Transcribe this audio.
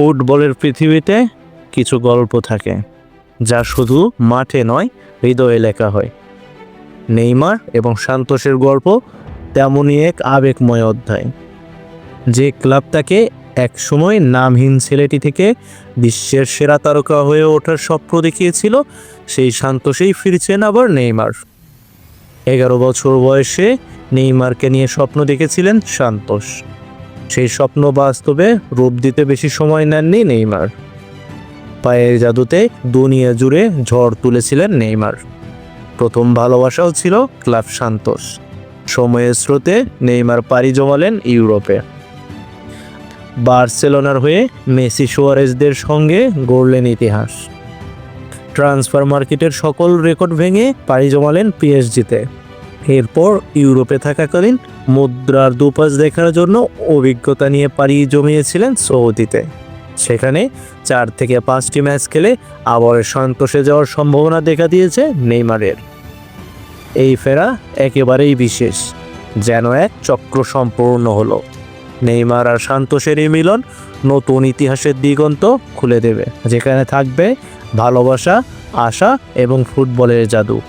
ফুটবলের পৃথিবীতে কিছু গল্প থাকে, যা শুধু মাঠে নয়, হৃদয়ে লেখা হয়। নেইমার এবং সান্তোষের গল্প তেমনই এক আবেগময় অধ্যায়, যে ক্লাব তাকে এক সময় নামহীন ছেলেটি থেকে বিশ্বের সেরা তারকা হয়ে ওঠার স্বপ্ন দেখিয়েছিল, সেই সান্তোষেই ফিরছেন আবার নেইমার। এগারো বছর বয়সে নেইমারকে নিয়ে স্বপ্ন দেখেছিলেন সান্তোষ সেই স্বপ্ন বাস্তবে রূপ দিতে বেশি সময় নেননি নেইমার। পায়ের জাদুতে দুনিয়া জুড়ে ঝড় তুলেছিলেন নেইমার। প্রথম ভালোবাসাও ছিল ক্লাব সান্তোষ সময়ের স্রোতে নেইমার পাড়ি জমালেন ইউরোপে। বার্সেলোনার হয়ে মেসি সুয়ারেজদের সঙ্গে গড়লেন ইতিহাস। ট্রান্সফার মার্কেটের সকল রেকর্ড ভেঙে পাড়ি জমালেন পিএসজিতে। এরপর ইউরোপে থাকাকালীন মুদ্রার দুপাশ দেখার জন্য অভিজ্ঞতা নিয়ে পাড়ি জমিয়েছিলেন সৌদিতে। সেখানে চার থেকে পাঁচটি ম্যাচ খেলে আবার সন্তোষে যাওয়ার সম্ভাবনা দেখা দিয়েছে নেইমারের। এই ফেরা একেবারেই বিশেষ, যেন এক চক্র সম্পূর্ণ হলো। নেইমার আর সান্তোষের এই মিলন নতুন ইতিহাসের দিগন্ত খুলে দেবে, যেখানে থাকবে ভালোবাসা, আশা এবং ফুটবলের জাদু।